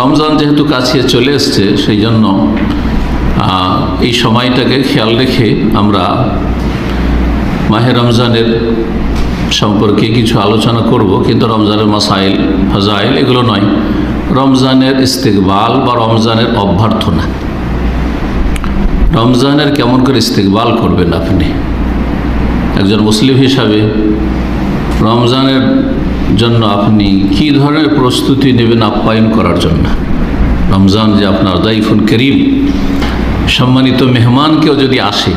রমজান যেহেতু কাছে চলে এসছে, সেই জন্য এই সময়টাকে খেয়াল রেখে আমরা মাহে রমজানের সম্পর্কে কিছু আলোচনা করব। কিন্তু রমজানের মাসাইল, ফাজাইল এগুলো নয়। রমজানের ইস্তেকবাল বা রমজানের অভ্যর্থনা। রমজানের কেমন করে ইস্তেকবাল করবেন আপনি? একজন মুসলিম হিসাবে রমজানের জন্য আপনি কি ধরনের প্রস্তুতি নেবেন আপ্যায়ন করার জন্য? রমজান যে আপনার দাইফুন করিম, সম্মানিত মেহমানকেও যদি আসে,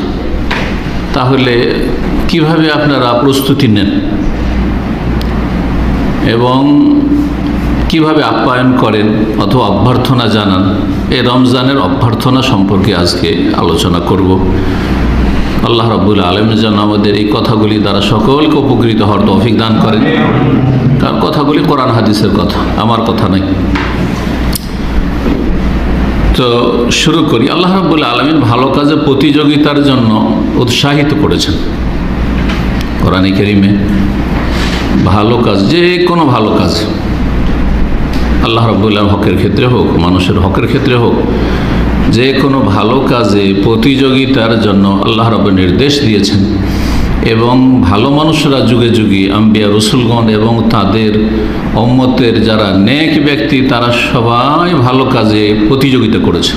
তাহলে কীভাবে আপনারা প্রস্তুতি নেন? এবং কীভাবে আপ্যায়ন করেন অথবা অভ্যর্থনা জানান? এই রমজানের অভ্যর্থনা সম্পর্কে আজকে আলোচনা করব। আল্লাহ রাবুল আলম যেন আমাদের এই কথাগুলি দ্বারা সকলকে উপকৃত হওয়ার তৌফিক দান করেন। কারণ কথাগুলি কোরআন হাদিসের কথা, আমার কথা নাই তো শুরু করি। আল্লাহ রাবুল আলমিন ভালো কাজে প্রতিযোগিতার জন্য উৎসাহিত করেছেন। কোরআনে কেরিমে ভালো কাজ, যে কোনো ভালো কাজ, আল্লাহ রব্বুল্লাহ হকের ক্ষেত্রে হোক, মানুষের হকের ক্ষেত্রে হোক যে কোনো ভালো কাজে প্রতিযোগিতার জন্য আল্লাহ রব নির্দেশ দিয়েছেন। এবং ভালো মানুষরা যুগে যুগে আম্বিয়া রসুলগণ এবং তাদের অম্মতের যারা নেক ব্যক্তি, তারা সবাই ভালো কাজে প্রতিযোগিতা করেছে।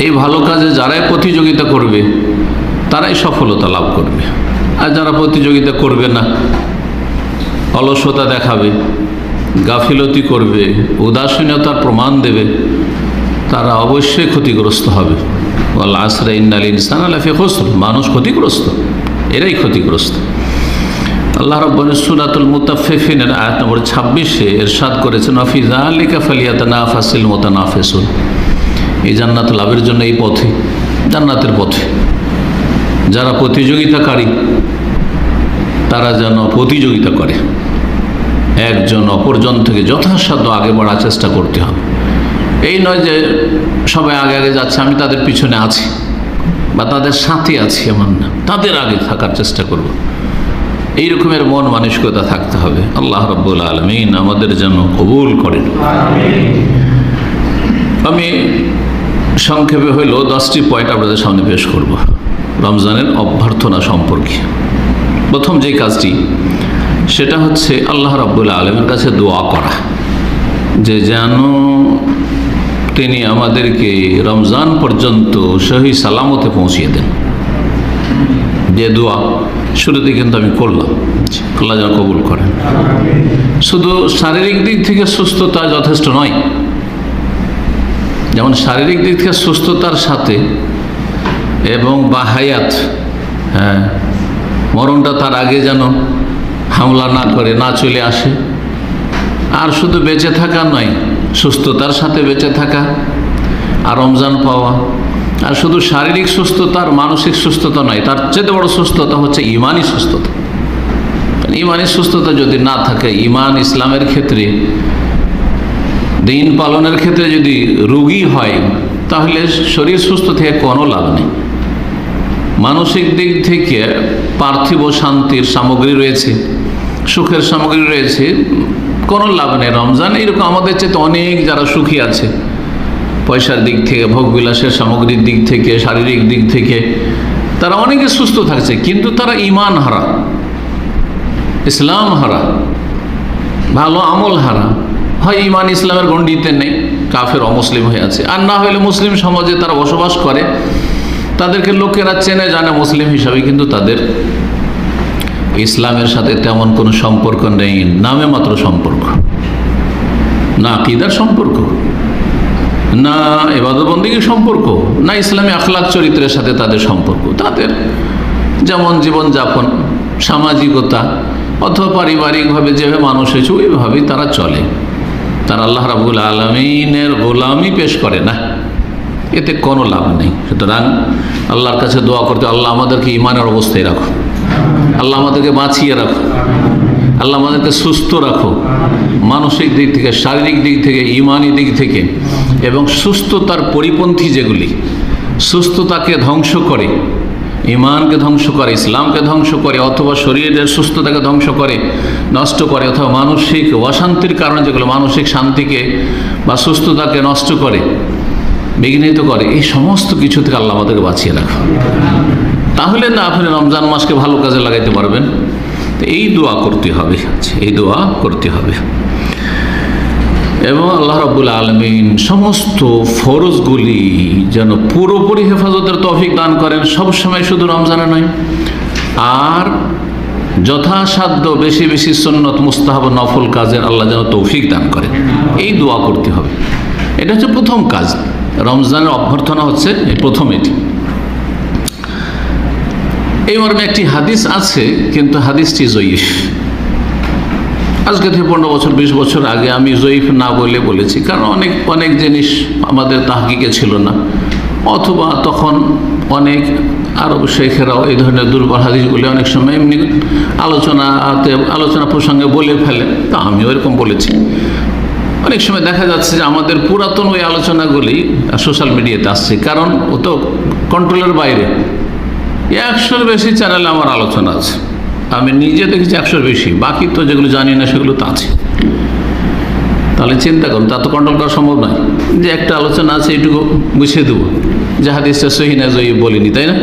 এই ভালো কাজে যারাই প্রতিযোগিতা করবে, তারাই সফলতা লাভ করবে। আর যারা প্রতিযোগিতা করবে না, অলসতা দেখাবে গাফিলতি করবে, উদাসীনতার প্রমাণ দেবে, তারা অবশ্যই ক্ষতিগ্রস্ত হবে। আল্লাহ আসরা ইন্নাল ইনসান আলাফি মানুষ ক্ষতিগ্রস্ত, এরাই ক্ষতিগ্রস্ত। আল্লাহ রব্বান সুরাতুল মুতাফিফিনের আয়াত নম্বর ছাব্বিশে এরশাদ করেছেন আফিজা আলিকা ফালিয়াতানা ফাসিল মোতানাফেসুল এই জান্নাত লাভের জন্য এই পথে, জান্নাতের পথে। যারা প্রতিযোগিতাকারী, তারা যেন প্রতিযোগিতা করে। একজন অপরজন থেকে যথাসাধ্য আগে বাড়ার চেষ্টা করতে হবে। এই নয় যে সবাই আগে আগে যাচ্ছে, আমি তাদের পিছনে আছি বা তাদের সাথে আছি এমন না, তাদের আগে থাকার চেষ্টা করব। এই রকমের মন মানসিকতা থাকতে হবে। আল্লাহ রব্বুল আলমিন আমাদের যেন কবুল করেন। আমি সংক্ষেপে হইল দশটি পয়েন্ট আপনাদের সামনে পেশ করব। রমজানের অভ্যর্থনা সম্পর্কে। প্রথম যে কাজটি সেটা হচ্ছে আল্লাহ রাব্বুল আলমের কাছে দোয়া করা। যে যেন তিনি আমাদেরকে রমজান পর্যন্ত সহি সালামতে পৌঁছিয়ে দেন। যে দোয়া, শুরুতে কিন্তু আমি করলাম। আল্লাহ যেন কবুল করেন। শুধু শারীরিক দিক থেকে সুস্থতা যথেষ্ট নয়, যেমন শারীরিক দিক থেকে সুস্থতার সাথে এবং বা হায়াত হ্যাঁ মরণটা তার আগে যেন হামলা না করে না চলে আসে। আর শুধু বেঁচে থাকা নয়, সুস্থতার সাথে বেঁচে থাকা, আর রমজান পাওয়া। আর শুধু শারীরিক সুস্থতা আর মানসিক সুস্থতা নয়, তার চেয়ে বড় সুস্থতা হচ্ছে ইমানই সুস্থতা। ইমানই সুস্থতা যদি না থাকে, ইমান ইসলামের ক্ষেত্রে, দিন পালনের ক্ষেত্রে যদি রুগী হয়, তাহলে শরীর সুস্থ থেকে কোনো লাভ নেই। মানসিক দিক থেকে পার্থিব শান্তির সামগ্রী রয়েছে। সুখের সামগ্রী রয়েছে, কোনো লাভ নেই। রমজান এরকম আমাদের চেয়ে অনেক যারা সুখী আছে। পয়সার দিক থেকে, ভোগবিলাসের সামগ্রীর দিক থেকে, শারীরিক দিক থেকে, তারা অনেকে সুস্থ থাকছে, কিন্তু তারা ইমান হারা, ইসলাম হারা, ভালো আমল হারা। হয় ইমান ইসলামের গণ্ডিতে নেই, কাফের অমুসলিম হয়ে আছে। আর না হলে মুসলিম সমাজে তারা বসবাস করে, তাদেরকে লোকেরা চেনে, জানে, মুসলিম হিসাবে কিন্তু তাদের ইসলামের সাথে তেমন কোনো সম্পর্ক নেই। নামে মাত্র সম্পর্ক। না কিদার সম্পর্ক। না এবাদবন্দিগির সম্পর্ক। না ইসলামী আখলাক চরিত্রের সাথে তাদের সম্পর্ক। তাদের যেমন জীবনযাপন, সামাজিকতা অথবা পারিবারিকভাবে যেভাবে মানুষ হয়েছে, ওইভাবেই তারা চলে। তারা আল্লাহ রাবুল আলমিনের গোলামি পেশ করে না। এতে কোনো লাভ নেই। সুতরাং আল্লাহর কাছে দোয়া করতে আল্লাহ আমাদেরকে ইমানের অবস্থায় রাখো আল্লাহ আমাদেরকে বাঁচিয়ে রাখো। আল্লাহ আমাদেরকে সুস্থ রাখো। মানসিক দিক থেকে, শারীরিক দিক থেকে, ইমানি দিক থেকে এবং সুস্থতার পরিপন্থী যেগুলি, সুস্থতাকে ধ্বংস করে, ইমানকে ধ্বংস করে, ইসলামকে ধ্বংস করে, অথবা শরীরের সুস্থতাকে ধ্বংস করে, নষ্ট করে, অথবা মানসিক অশান্তির কারণে যেগুলো মানসিক শান্তিকে বা সুস্থতাকে নষ্ট করে, বিঘ্নিত করে, এই সমস্ত কিছু থেকে আল্লাহ আমাদেরকে বাঁচিয়ে রাখা। তাহলে না আপনি রমজান মাসকে ভালো কাজে লাগাইতে পারবেন। তো এই দোয়া করতে হবে, এই দোয়া করতে হবে। এবং আল্লাহ রব্বুল আলমিন সমস্ত ফরজগুলি যেন পুরোপুরি হেফাজতের তৌফিক দান করেন সবসময় শুধু রমজানে নয়। আর যথাসাধ্য বেশি বেশি সন্নত মুস্তাহাব নফল কাজের আল্লাহ যেন তৌফিক দান করেন। এই দোয়া করতে হবে। এটা হচ্ছে প্রথম কাজ। রমজানের অভ্যর্থনা হচ্ছে প্রথম এটি। এই মর্মে একটি হাদিস আছে, কিন্তু হাদিসটি জয়ীফ। আজকে থেকে পনেরো বছর, বিশ বছর আগে আমি জয়ীফ না বলে বলেছি, কারণ অনেক অনেক জিনিস আমাদের তাহকিকে ছিল না। অথবা তখন অনেক আরব শেখেরাও এই ধরনের দুর্বল হাদিসগুলি অনেক সময় এমনি আলোচনাতে, আলোচনা প্রসঙ্গে বলে ফেলে, তা আমিও এরকম বলেছি। অনেক সময় দেখা যাচ্ছে যে আমাদের পুরাতন ওই আলোচনাগুলি সোশ্যাল মিডিয়াতে আসছে, কারণ ও তো কন্ট্রোলের বাইরে। একশোর বেশি চ্যানেলে আমার আলোচনা আছে। আমি নিজে দেখেছি একশোর বেশি, বাকি তো যেগুলো জানি না সেগুলো তো আছে। তাহলে চিন্তা করুন, তা তো কন্ট্রোল করা সম্ভব নয়। যে একটা আলোচনা আছে এইটুকু বুঝিয়ে দেবো। যে হাদিসটা সহি না জয়ী বলিনি, তাই না?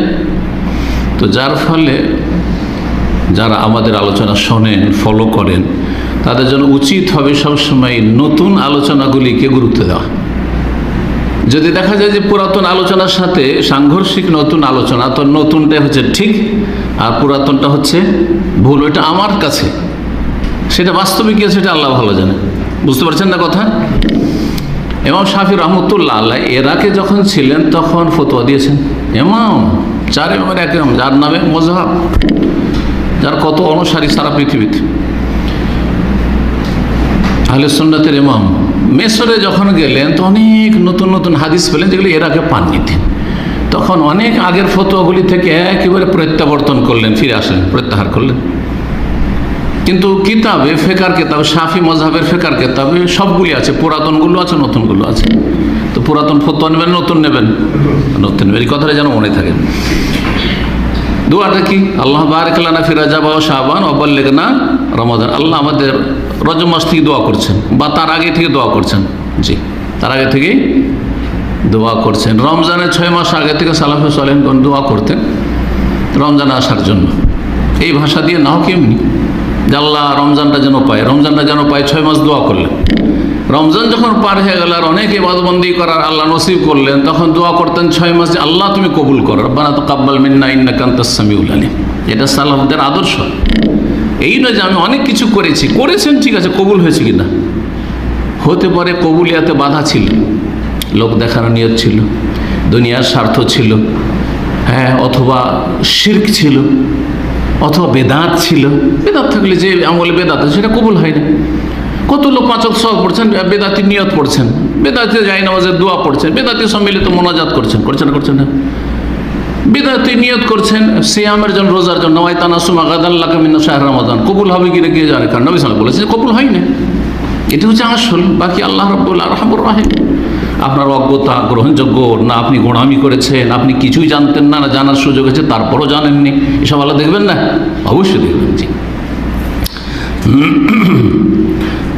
তো যার ফলে যারা আমাদের আলোচনা শোনেন ফলো করেন, তাদের জন্য উচিত হবে সবসময় নতুন আলোচনাগুলিকে গুরুত্ব দেওয়া। যদি দেখা যায় যে পুরাতন আলোচনার সাথে সাংঘর্ষিক নতুন আলোচনা, তো নতুনটা হচ্ছে ঠিক আর পুরাতনটা হচ্ছে ভুল, ওইটা আমার কাছে। সেটা বাস্তবিক কি সেটা আল্লাহ ভালো জানে। বুঝতে পারছেন না কথা? এমাম শাফি রহমতুল্লাহ আল্লাহ এরাকে যখন ছিলেন, তখন ফতোয়া দিয়েছেন। এমাম চার এমামের এক যার নামে মজাহাব, যার কত অনুসারী সারা পৃথিবীতে। আহলে সুন্নাতের ইমাম মেসরে যখন গেলেন, তো অনেক নতুন নতুন হাদিস পেলেন যেগুলি এর আগে পাননি। তিনি তখন অনেক আগের ফতোয়াগুলি থেকে একেবারে প্রত্যাবর্তন করলেন, ফিরে আসলেন, প্রত্যাহার করলেন। কিন্তু কিতাবে, ফেকার কেতাবে সাফি মজাহের ফেকার কেতাবে সবগুলি আছে, পুরাতনগুলো আছে, নতুনগুলো আছে। তো পুরাতন ফতোয়া নেবেন, নতুন নেবেন? নতুন নেবেন, এই কথাটা যেন মনে থাকে। দোয়াটা কি? আল্লাহ বারকালানা ফিরাজা বাবা শাহবান অবল্লেগ না রমাদান। আল্লাহ আমাদের রজব মাস থেকে দোয়া করছেন বা তার আগে থেকে দোয়া করছেন। জি, তার আগে থেকেই দোয়া করছেন। রমজানের ছয় মাস আগে থেকে সালাফে সালেনগণ দোয়া করতেন রমজান আসার জন্য। এই ভাষা দিয়ে নাও কেমনি যে আল্লাহ রমজানটা যেন পায়, রমজানটা যেন পায়, ছয় মাস দোয়া করলেন। রমজান যখন পার হয়ে গেল আর অনেকে বাদবন্দি করার আল্লাহ নসিব করলেন, তখন দোয়া করতেন ছয় মাস আল্লাহ তুমি কবুল করো। রব্বানা তো কাব্বাল মিন্না ইন্না কান্তাসামিউল আলিম। এটা সালাফদের আদর্শ। এই নয় যে আমি অনেক কিছু করেছি। করেছেন, ঠিক আছে, কবুল হয়েছে কিনা? হতে পারে কবুলিয়াতে বাধা ছিল। লোক দেখানো নিয়ত ছিল। দুনিয়ার স্বার্থ ছিল। হ্যাঁ অথবা শির্ক ছিল। অথবা বেদাত ছিল। বেদাত থাকলে যে আমলে বেদাত সেটা কবুল হয় না। কত লোক পাঁচক সব পড়ছেন বেদাতি নিয়ত পড়ছেন। বেদাতি যাই নামাজের দোয়া পড়ছেন। বেদাতি সম্মিলিত মোনাজাত করছেন করছেন করছেন না। বেদাতি নিয়ত করছেন, সিয়ামের জন্য, রোজার জন্য ওয়াই তানাসুমা গাদাল্লাহ মিনা শাহর রমাদান। কবুল হবে কিনা কে জানে? কারণ নবী সাল বলেছে কবুল হয় না এটা হচ্ছে আসল, বাকি আল্লাহ রব্বুল্লাহ রহমুর রাহিম। আপনার অজ্ঞতা, গ্রহণযোগ্য না আপনি গোড়ামি করেছেন, আপনি কিছুই জানতেন না না জানার সুযোগ হয়েছে তারপরও জানেননি। এসব আল্লাহ দেখবেন না? অবশ্যই দেখবেন, জি।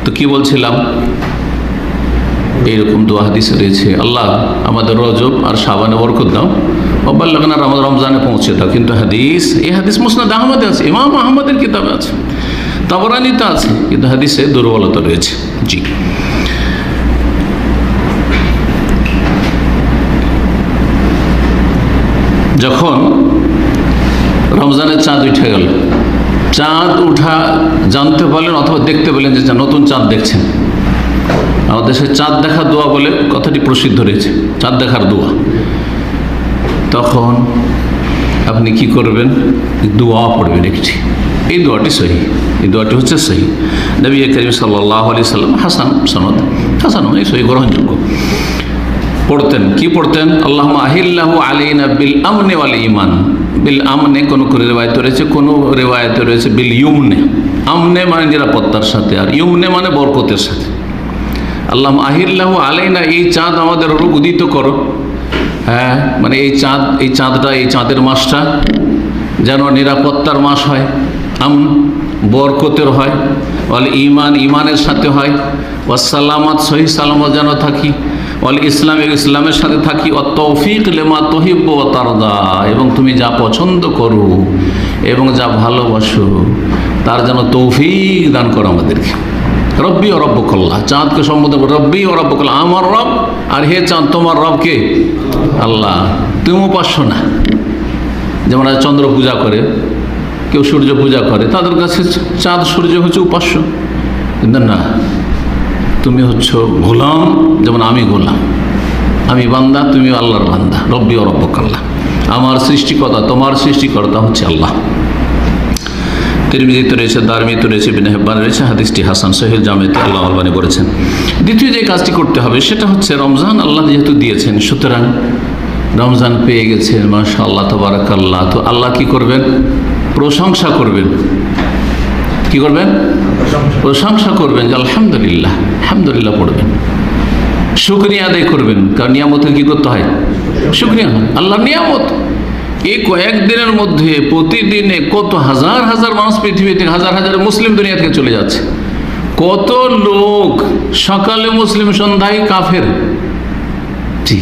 তো কি বলছিলাম? এইরকম দোয়া হাদিসে রয়েছে, আল্লাহ আমাদের রজব আর সাবানে বরকত দাও। অব্বাল্লাগানার আমাদের রমজানে পৌঁছে দাও। কিন্তু হাদিস, এই হাদিস মুসনাদ আহমদে আছে, ইমাম আহমদের কিতাবে আছে। তাবরানিতে আছে, কিন্তু হাদিসে দুর্বলতা রয়েছে। জি। যখন রমজানের চাঁদ উঠে গেল, চাঁদ উঠা জানতে পারলেন অথবা দেখতে পেলেন যে নতুন চাঁদ দেখছেন। আমাদের দেশে চাঁদ দেখা দোয়া বলে কথাটি প্রসিদ্ধ রয়েছে, চাঁদ দেখার দোয়া। তখন আপনি কি করবেন? দোয়া পড়বেন একটি। এই দোয়াটি সহি। এই দোয়াটি হচ্ছে সহি। নবী করিম সাল্লাহ আলি সাল্লাম হাসান সনদ। হাসান এই সহি গ্রহণযোগ্য। পড়তেন। কি পড়তেন? আল্লাহ আহিল্লাহ আলীনা বিল আমনে ওয়াল ইমান বিল আমনে কোনো কোনো রেওয়ায়ত রয়েছে, কোনো রেওয়ায়ত রয়েছে বিল ইউমনে। আমনে মানে নিরাপত্তার সাথে আর ইউমনে মানে বরকতের সাথে। আল্লাহ আহিল্লাহ আলাইনা, এই চাঁদ আমাদের উদিত করো। হ্যাঁ মানে এই চাঁদ, এই চাঁদটা, এই চাঁদের মাসটা যেন নিরাপত্তার মাস হয় আম বরকতের হয় বলে ইমান, ইমানের সাথে হয় ওয়াসালামাত সহি সালামত যেন থাকি বলে ইসলাম ইসলামের সাথে থাকি অ তৌফিক লেমা তহিব ও তারদা, এবং তুমি যা পছন্দ করো এবং যা ভালোবাসো, তার যেন তৌফিক দান করো আমাদেরকে। রব্বি ও রব্বকল্লা চাঁদকে সম্বোধন করো রব্বি ও রব্বকল্লা আমার রব, আর হে চাঁদ, তোমার রবকে আল্লাহ। তুমি উপাস্য না। যেমন চন্দ্র পূজা করে, কেউ সূর্য পূজা করে, তাদের কাছে চাঁদ, সূর্য হচ্ছে উপাস্য। কিন্তু না, তুমি হচ্ছ গোলাম, যেমন আমি গোলাম। আমি বান্দা তুমি আল্লাহর বান্দা, রব্বি ও রব্বকাল্লা আমার সৃষ্টিকর্তা, তোমার সৃষ্টিকর্তা হচ্ছে আল্লাহ। তিরমিজিতে রয়েছে দারমিতে রয়েছে বিনাহেব্বান রয়েছে হাদিসটি হাসান সোহেল জামেতে আল্লাহ আলবানি করেছেন দ্বিতীয় যে কাজটি করতে হবে সেটা হচ্ছে রমজান আল্লাহ যেহেতু দিয়েছেন সুতরাং রমজান পেয়ে গেছেন মাশা আল্লাহ তবারাকাল্লাহ। তো আল্লাহ কি করবেন? প্রশংসা করবেন। কি করবেন? প্রশংসা। করবেন যে আলহামদুলিল্লাহ আলহামদুলিল্লাহ পড়বেন। শুক্রিয়া আদায় করবেন কারণ নিয়ামতের কি করতে হয়? শুক্রিয়া আল্লাহ নিয়ামত। এই কয়েকদিনের মধ্যে প্রতিদিনে কত হাজার হাজার মানুষ পৃথিবী থেকে হাজার হাজার মুসলিম দুনিয়া থেকে চলে যাচ্ছে। কত লোক সকালে মুসলিম, সন্ধ্যায় কাফের। জি।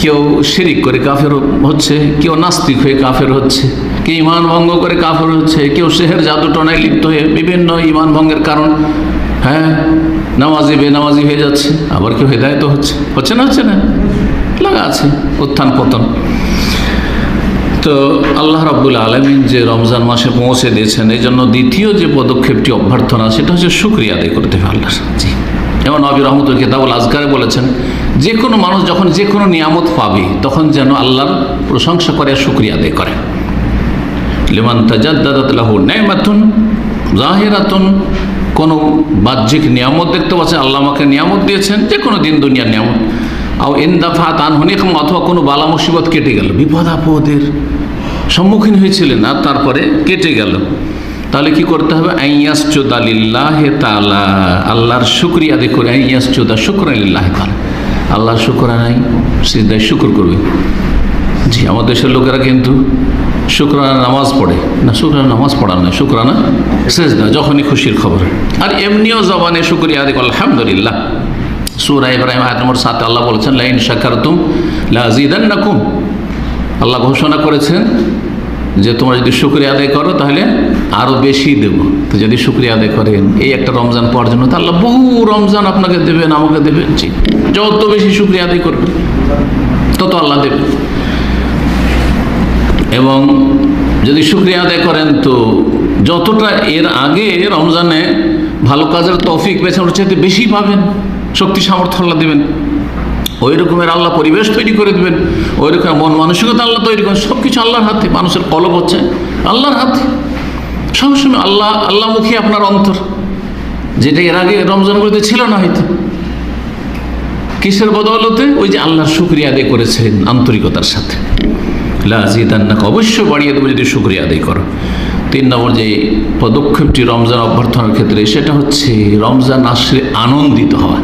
কেউ শিরিক করে কাফের হচ্ছে, কেউ নাস্তিক হয়ে কাফের হচ্ছে, কেউ ইমান ভঙ্গ করে কাফের হচ্ছে, কেউ শেহের জাদু টনায় লিপ্ত হয়ে বিভিন্ন ইমান ভঙ্গের কারণ হ্যাঁ নামাজি, বেনামাজি হয়ে যাচ্ছে, আবার কেউ হেদায়ত হচ্ছে। হচ্ছে না হচ্ছে না? লাগা আছে উত্থান পতন তো আল্লাহ রাবুল আলমিন যে রমজান মাসে পৌঁছে দিয়েছেন, এই জন্য দ্বিতীয় যে পদক্ষেপটি অভ্যর্থনা, সেটা হচ্ছে সুক্রিয়া আদায় করতে হবে আল্লাহ জি। যেমন নবী রহমতুল কিতাবুল আজগারে বলেছেন, যে কোনো মানুষ যখন যে কোনো নিয়ামত পাবে, তখন যেন আল্লাহর প্রশংসা করে সুক্রিয়া আদায় করে। লিমান তাজাদ্দাদাতলাহু নেমাতুন জাহেরাতুন। কোনো বাহ্যিক নিয়ামত দেখতে পাচ্ছেন, আল্লাহ আমাকে নিয়ামত দিয়েছেন, যে কোনো দিন দুনিয়ার নিয়ামত। আও ইন্দাফা তান হনিকম অথবা কোনো বালা মুসিবত কেটে গেল, বিপদ আপদের সম্মুখীন হয়েছিলেন আর তারপরে কেটে গেল। তাহলে কি করতে হবে? তালা আল্লাহর শুক্রিয়া আদায় করে আইয়াস চোদা শুক্র আলিল্লাহ তালা আল্লাহর শুক্র নাই সিদ্ধায় শুক্র করবে। জি, আমাদের দেশের লোকেরা কিন্তু শুক্রানা নামাজ পড়ে। না, শুক্রানা নামাজ পড়া নয়, শুক্রানা শেষ না যখনই খুশির খবর। আর এমনিও জবানে শুক্রিয়া আদি আলহামদুলিল্লাহ। সুরা ইব্রাহিম আয়াত নম্বর সাথে আল্লাহ বলেছেন লাইন শাকার তুম লাজিদান নাকুম আল্লাহ ঘোষণা করেছেন যে তোমরা যদি শুক্রিয়া আদায় করো, তাহলে আরও বেশি দেব। তো যদি শুক্রিয়া আদায় করেন, এই একটা রমজান পাওয়ার জন্য আল্লাহ বহু রমজান আপনাকে দেবেন, আমাকে দেবেন, জি। যত বেশি শুক্রিয়া আদায় করবেন, তত আল্লাহ দেবেন। এবং যদি শুক্রিয়া আদায় করেন, তো যতটা এর আগে রমজানে ভালো কাজের তৌফিক পেয়েছেন চাইতে বেশি পাবেন, শক্তি সামর্থ্য আল্লাহ দেবেন। ওই রকমের আল্লাহ পরিবেশ তৈরি করে দেবেন, ওই রকম মন মানসিকতা আল্লাহ তৈরি করেন সব কিছু আল্লাহর হাতে, মানুষের কলব হচ্ছে আল্লাহর হাতে। সবসময় আল্লাহ, আল্লাহমুখী আপনার অন্তর, যেটা এর আগে রমজানগুলিতে ছিল না হয়তো। কিসের বদৌলতে? ওই যে আল্লাহর শুক্রিয়া আদায় করেছেন আন্তরিকতার সাথে। লাজিদান্নাকে অবশ্যই বাড়িয়ে দেবো যদি শুক্রিয়া আদায় করো। তিন নম্বর যে পদক্ষেপটি রমজান অভ্যর্থনার ক্ষেত্রে, সেটা হচ্ছে রমজান আসলে আনন্দিত হওয়া।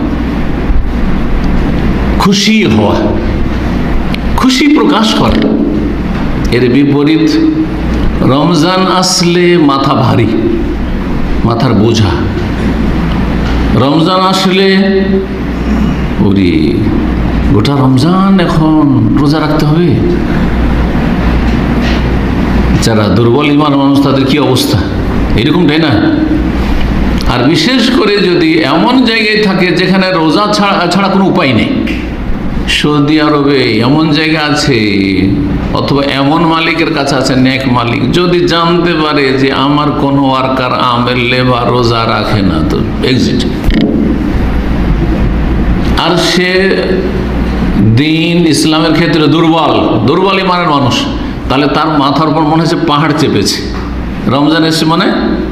খুশি হওয়া, খুশি প্রকাশ করা, এর বিপরীত রমজান আসলে মাথা ভারী, মাথার বোঝা। রমজান আসলে ওরে, গোটা রমজান এখন রোজা রাখতে হবে। যারা দুর্বল ইমান মানুষ, তাদের কি অবস্থা? এরকমটাই না? আর বিশেষ করে যদি এমন জায়গায় থাকে যেখানে রোজা ছাড়া ছাড়া কোনো উপায় নেই। সৌদি আরবে এমন জায়গা আছে, অথবা এমন মালিকের কাছে আছে, নেক মালিক, যদি জানতে পারে যে আমার কোনো ওয়ার্কার আমের লেবার রোজা রাখে না, তো এক্সিট আর সে দিন ইসলামের ক্ষেত্রে দুর্বল দুর্বল ইমানের মানুষ, তাহলে তার মাথার উপর মনে হচ্ছে পাহাড় চেপেছে। রমজান এসে মানে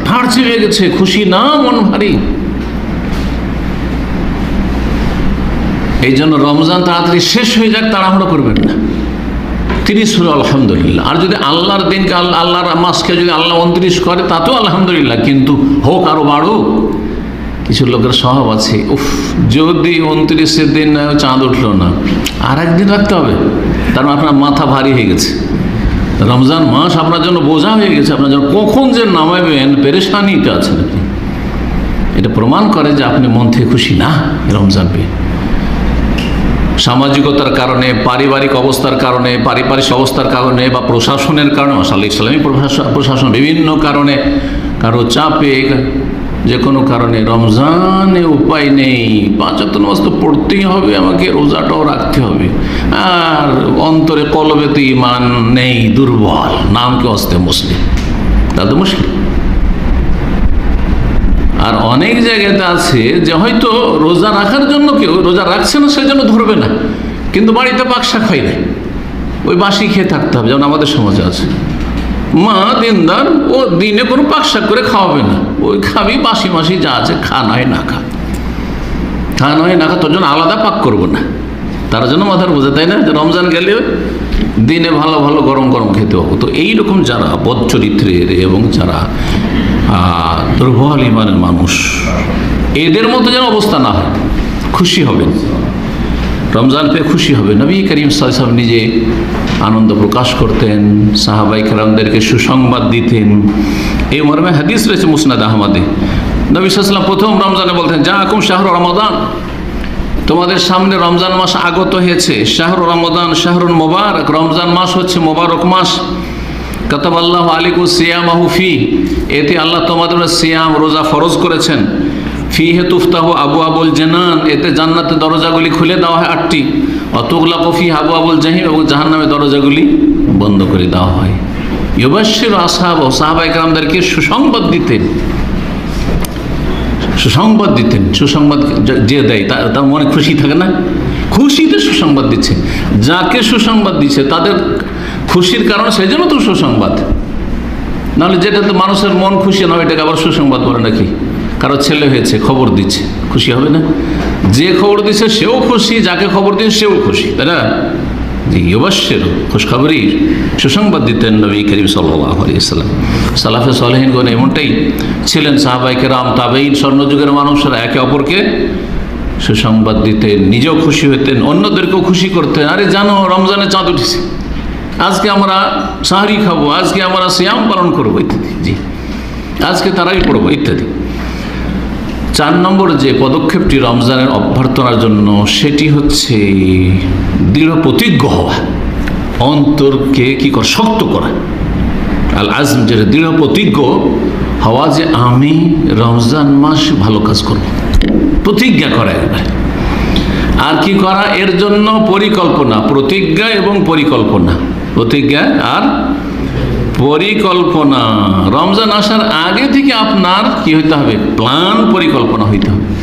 পাহাড় চেপে গেছে, খুশি না, মন ভারী? এই জন্য রমজান তাড়াতাড়ি শেষ হয়ে যাক, তাড়াহুড়ো করবেন না। তিরিশ হলো আলহামদুলিল্লাহ। আর যদি আল্লাহর দিনকে আল্লাহ আল্লাহর মাসকে যদি আল্লাহ উনত্রিশ করে, তাতেও আলহামদুলিল্লাহ, কিন্তু হোক আরও বাড়ুক। কিছু লোকের স্বভাব আছে, উফ, যদি উনত্রিশের দিন চাঁদ উঠল না। আর একদিন রাখতে হবে মানে আপনার মাথা ভারী হয়ে গেছে। রমজান মাস আপনার জন্য বোঝা হয়ে গেছে, আপনার জন্য কখন যে নামাবেন, পেরেশানিতে আছেন এটা প্রমাণ করে যে আপনি মন থেকে খুশি না রমজান পেয়ে। সামাজিকতার কারণে, পারিবারিক অবস্থার কারণে পারিপারিক অবস্থার কারণে বা প্রশাসনের কারণে মাসাল ইসলামী প্রশাসন বিভিন্ন কারণে কারও চাপে, যে কোনো কারণে রমজানে উপায় নেই। পাঁচ অক্ট নামাজ তো পড়তেই হবে, আমাকে রোজাটাও রাখতে হবে। আর অন্তরে কলবে তো ইমান নেই, দুর্বল। নাম কে অস্তে মুসলিম। তা তো মুশকিল। আর অনেক জায়গাতে আছে যে হয়তো রোজা রাখার জন্য কেউ রোজা রাখছে না সেই জন্য ধরবে না। কিন্তু বাড়িতে পাকশা খাই না। ওই বাসি খেয়ে থাকতে হবে, যেমন আমাদের সমাজে আছে। মা দিনদার, ও দিনে কোনো পাকশাক করে খাওয়াবে না। ওই খাবি বাসি মাসি যা আছে, খা, নয় না খা। খা, নয় না খা, তোর জন্য আলাদা পাক করব না। তার জন্য মাথার বোঝা, তাই না? যে রমজান গেলে দিনে ভালো ভালো গরম গরম খেতে হবে। তো এইরকম যারা বদ চরিত্রের এবং যারা দুর্বল ইমানের মানুষ, এদের মতো যেন অবস্থা না হয়, খুশি হবেন। রমজান পেয়ে খুশি হবে নবী করিম সাহেব নিজে আনন্দ প্রকাশ করতেন, সাহাবাই কালামদেরকে সুসংবাদ দিতেন। এই মর্মে হাদিস রয়েছে মুসনাদ আহমদে। নবী সাল্লাম প্রথম রমজানে বলতেন যা আকুম শাহর রমাদান। তোমাদের সামনে রমজান মাস আগত হয়েছে। শাহর রমাদান শাহরুল মোবারক। রমজান মাস হচ্ছে মোবারক মাস। কাতাব আল্লাহ আলিকু সিয়াম ফি। এতে আল্লাহ তোমাদের সিয়াম, রোজা ফরজ করেছেন। ফি হে তুফতাহ আবু আবুল জেনান, এতে জান্নাতের দরজাগুলি খুলে দেওয়া হয় আটটি। অতুগলা কফি আবু আবুল জাহিম এবং জাহান্নামের দরজাগুলি বন্ধ করে দেওয়া হয়। ইউবাসির আসাব ও সাহাবাইকরামদেরকে সুসংবাদ দিতেন। সুসংবাদ দিতেন, সুসংবাদ যে- দেয় তার মনে খুশি থাকে না? খুশিতে সুসংবাদ দিচ্ছে। যাকে সুসংবাদ দিচ্ছে, তাদের খুশির কারণ সেই জন্য তো সুসংবাদ। নাহলে যেটা তো মানুষের মন খুশি নয় এটাকে আবার সুসংবাদ বলে নাকি? কারও ছেলে হয়েছে, খবর দিচ্ছে, খুশি হবে না? যে খবর দিচ্ছে, সেও খুশি, যাকে খবর দিচ্ছে, সেও খুশি, তাই না? জি অবশ্যের খুশখবরই সুসংবাদ দিতেন নবী করিম সাল্লাহ আলিয়াল্লাম সালাফে সালেহিনগণ এমনটাই ছিলেন সাহাবাইকে রাম তাবেইন স্বর্ণযুগের মানুষরা একে অপরকে সুসংবাদ দিতেন, নিজেও খুশি হতেন, অন্যদেরকেও খুশি করতেন। আরে জানো, রমজানে চাঁদ উঠেছে। আজকে আমরা সাহারি খাব, আজকে আমরা শ্যাম পালন করব, ইত্যাদি। জি। আজকে তারাই পড়ব, ইত্যাদি। চার নম্বর যে পদক্ষেপটি রমজানের অভ্যর্থনার জন্য, সেটি হচ্ছে দৃঢ় প্রতিজ্ঞ হওয়া। অন্তরকে কি করা, শক্ত করা। আল আজম যেটা দৃঢ় প্রতিজ্ঞ, হওয়া যে আমি রমজান মাস ভালো কাজ করব। প্রতিজ্ঞা করা একবার। আর কি করা? এর জন্য পরিকল্পনা, প্রতিজ্ঞা এবং পরিকল্পনা। প্রতিজ্ঞা আর পরিকল্পনা। রমজান আসার আগে থেকে আপনার কি হইতে হবে? প্ল্যান পরিকল্পনা হইতে হবে।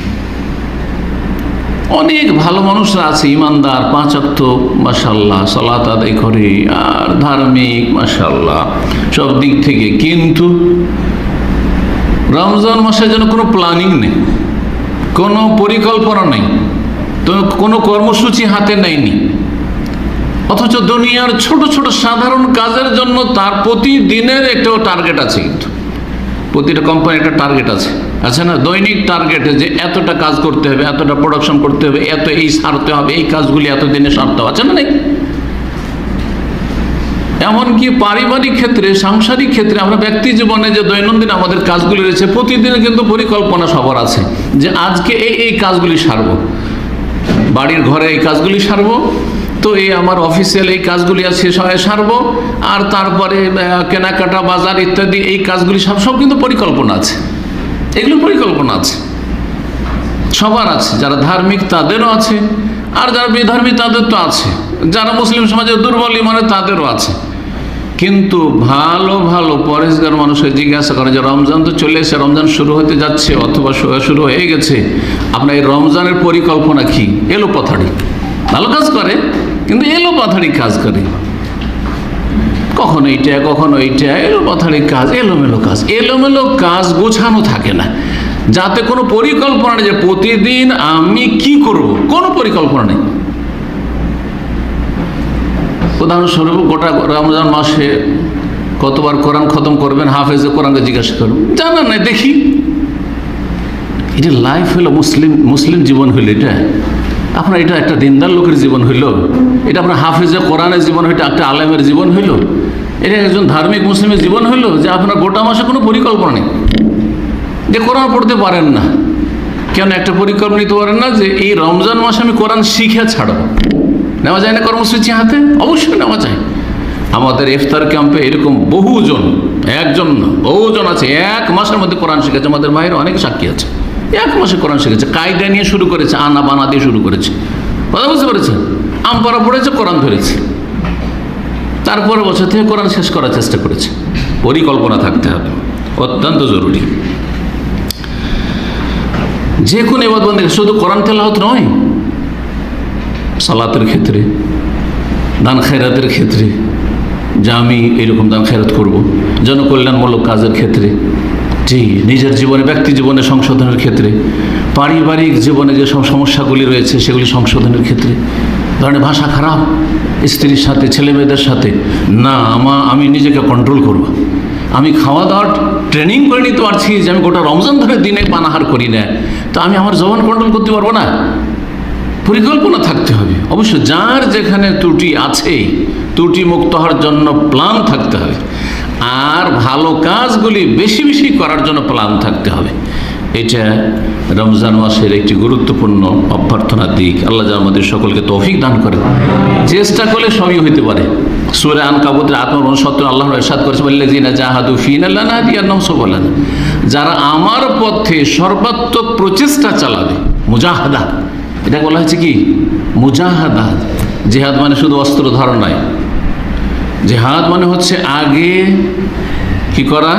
অনেক ভালো মানুষরা আছে, ইমানদার পাঁচ অক্ত মাসাল্লাহ সলাত আদায় করে, আর ধার্মিক মাসাল্লাহ সব দিক থেকে। কিন্তু রমজান মাসের জন্য কোনো প্ল্যানিং নেই, কোনো পরিকল্পনা নেই, তো কোনো কর্মসূচি হাতে নেয়নি, অথচ দুনিয়ার ছোট ছোট সাধারণ কাজের জন্য তার প্রতিদিনের একটা টার্গেট আছে কিন্তু। প্রতিটা কোম্পানির একটা টার্গেট আছে। আছে না, দৈনিক টার্গেটে যে এতটা কাজ করতে হবে, এতটা প্রোডাকশন করতে হবে, এত এই সারতে হবে, এই কাজগুলি এত দিনে সারতে হবে, আছে না নেই? এমনকি পারিবারিক ক্ষেত্রে, সাংসারিক ক্ষেত্রে আমরা ব্যক্তি জীবনে যে দৈনন্দিন আমাদের কাজগুলি রয়েছে, প্রতিদিনে কিন্তু পরিকল্পনা সবার আছে যে আজকে এই এই কাজগুলি সারবো। বাড়ির ঘরে এই কাজগুলি সারবো, তো এই আমার অফিসিয়াল এই কাজগুলি আছে সবাই সারবো, আর তারপরে কেনাকাটা, বাজার ইত্যাদি এই কাজগুলি সব সব কিন্তু পরিকল্পনা আছে। এগুলো পরিকল্পনা আছে। সবার আছে, যারা ধার্মিক তাদেরও আছে, আর যারা বেধার্মিক তাদের তো আছে। যারা মুসলিম সমাজে দুর্বল মানে তাদেরও আছে। কিন্তু ভালো ভালো পরেশগার মানুষকে জিজ্ঞাসা করে যে, রমজান তো চলে এসে রমজান শুরু হতে যাচ্ছে, অথবা শুরু হয়ে গেছে। আপনার এই রমজানের পরিকল্পনা কি? এলো পাথাড়ি ভালো কাজ করে, কিন্তু এলো পাথাড়ি কাজ করে। কখনো এইটা কখনো এইটা এলো পাথাড়ি কাজ, এলোমেলো কাজ। এলোমেলো কাজ গোছানো থাকে না। যাতে কোনো পরিকল্পনা নেই যে প্রতিদিন আমি কি করব, কোনো পরিকল্পনা নেই। উদাহরণস্বরূপ গোটা রমজান মাসে কতবার কোরআন খতম করবেন, হাফেজে কোরআনকে জিজ্ঞাসা করুন জানা নাই, দেখি। এটা লাইফ হলো মুসলিম মুসলিম জীবন হইল এটা। আপনার এটা একটা দিনদার লোকের জীবন হইল। এটা আপনার হাফিজে কোরআনের জীবন হইল একটা আলেমের জীবন হইল। এটা একজন ধার্মিক মুসলিমের জীবন হইল যে আপনার গোটা মাসে কোনো পরিকল্পনা নেই। যে কোরআন পড়তে পারেন না। কেন একটা পরিকল্পনা নিতে পারেন না যে এই রমজান মাসে আমি কোরআন শিখে ছাড়ব। নেওয়া যায় না কর্মসূচি হাতে? অবশ্যই নেওয়া যায়। আমাদের ইফতার ক্যাম্পে এরকম বহুজন, একজন, বহুজন আছে, এক মাসের মধ্যে কোরআন শিখেছে। আমাদের মায়ের অনেক সাক্ষী আছে। এক মাসে কোরআন শিখেছে, কায়দা নিয়ে শুরু করেছে, আনা বানা দিয়ে শুরু করেছে। কথা বুঝতে পেরেছেন? আমপারা পড়েছে কোরআন ধরেছে। তারপরে বছর থেকে কোরআন শেষ করার চেষ্টা করেছে। পরিকল্পনা থাকতে হবে, অত্যন্ত জরুরি। যে কোনো এবার বন্ধু শুধু কোরআন তেলাওয়াত নয়, সালাতের ক্ষেত্রে, দান খেরাতের ক্ষেত্রে, যে আমি এরকম দান খেরাত করব, জনকল্যাণমূলক কাজের ক্ষেত্রে জি। নিজের জীবনে, ব্যক্তি জীবনে সংশোধনের ক্ষেত্রে, পারিবারিক জীবনে যে সব সমস্যাগুলি রয়েছে, সেগুলি সংশোধনের ক্ষেত্রে। ধরনের ভাষা খারাপ, স্ত্রীর সাথে ছেলে মেয়েদের সাথে, না, আমা, আমি নিজেকে কন্ট্রোল করব। আমি খাওয়া দাওয়ার ট্রেনিং করে নিতে পারছি যে আমি গোটা রমজান ধরে দিনে পানাহার করি না। তো আমি আমার জবান কন্ট্রোল করতে পারব না? পরিকল্পনা থাকতে হবে। অবশ্য যার যেখানে ত্রুটি আছে ত্রুটি মুক্ত হওয়ার জন্য প্ল্যান থাকতে হবে। আর ভালো কাজগুলি বেশি বেশি করার জন্য প্ল্যান থাকতে হবে। এটা রমজান মাসের একটি গুরুত্বপূর্ণ অভ্যর্থনার দিক। আল্লাহ আমাদের সকলকে তৌফিক দান করেন। চেষ্টা করলে সবই হইতে পারে। সুরে আন কাবুদের আত্মসত্ত্ব আল্লাহ এরশাদ করেছে বললে জিনা জাহাদু ফিন আল্লাহ না বলেন যারা আমার পথে সর্বাত্মক প্রচেষ্টা চালাবে, মুজাহাদা, এটা বলা হয়েছে কি? মুজাহাদা। জেহাদ মানে শুধু অস্ত্র ধারণ নয়। জেহাদ মানে হচ্ছে আগে কি করা?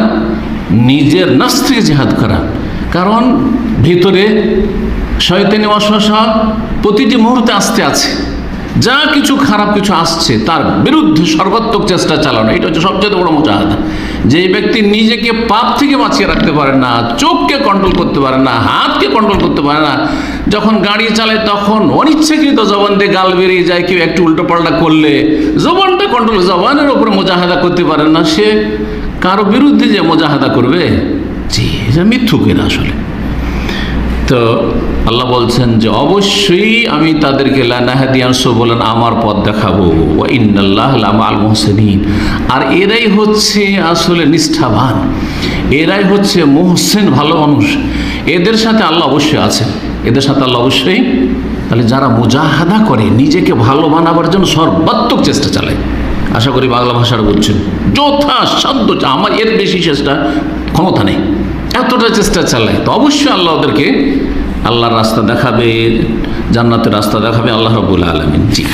নিজের নাস থেকে জেহাদ করা। কারণ ভিতরে শয়তানি অশাসা প্রতিটি মুহূর্তে আসতে আছে। যা কিছু খারাপ কিছু আসছে, তার বিরুদ্ধে সর্বাত্মক চেষ্টা চালানো, এটা হচ্ছে সবচেয়ে বড় মোজাহাদা। যে ব্যক্তি নিজেকে পাপ থেকে বাঁচিয়ে রাখতে পারে না, চোখকে কন্ট্রোল করতে পারে না, হাতকে কন্ট্রোল করতে পারে না, যখন গাড়ি চালায় তখন অনিচ্ছাকৃত জবান দিয়ে গাল বেরিয়ে যায়, কেউ একটু উল্টো পাল্টা করলে, জবানটা কন্ট্রোল জবানের ওপরে মোজাহাদা করতে পারে না, সে কারও বিরুদ্ধে যে মোজাহাদা করবে জি এটা মিথ্যুকের আসলে। তো আল্লাহ বলছেন যে অবশ্যই আমি তাদেরকে লানাহাদিয়ানসো বলেন, আমার পথ দেখাবো। ইন্নাল্লাহ আল মোহসেনিন। আর এরাই হচ্ছে আসলে নিষ্ঠাবান। এরাই হচ্ছে মোহসেন, ভালো মানুষ। এদের সাথে আল্লাহ অবশ্যই আছেন। এদের সাথে আল্লাহ অবশ্যই, তাহলে যারা মুজাহাদা করে, নিজেকে ভালো বানাবার জন্য সর্বাত্মক চেষ্টা চালায়। আশা করি বাংলা ভাষাটা বলছেন যথাসাধ্য আমার এর বেশি চেষ্টা ক্ষমতা নেই। এতটা চেষ্টা চালায়। তো অবশ্যই আল্লাহ ওদেরকে আল্লাহর রাস্তা দেখাবে, জান্নাতের রাস্তা দেখাবে, আল্লাহ রবুল আলমিন। জি।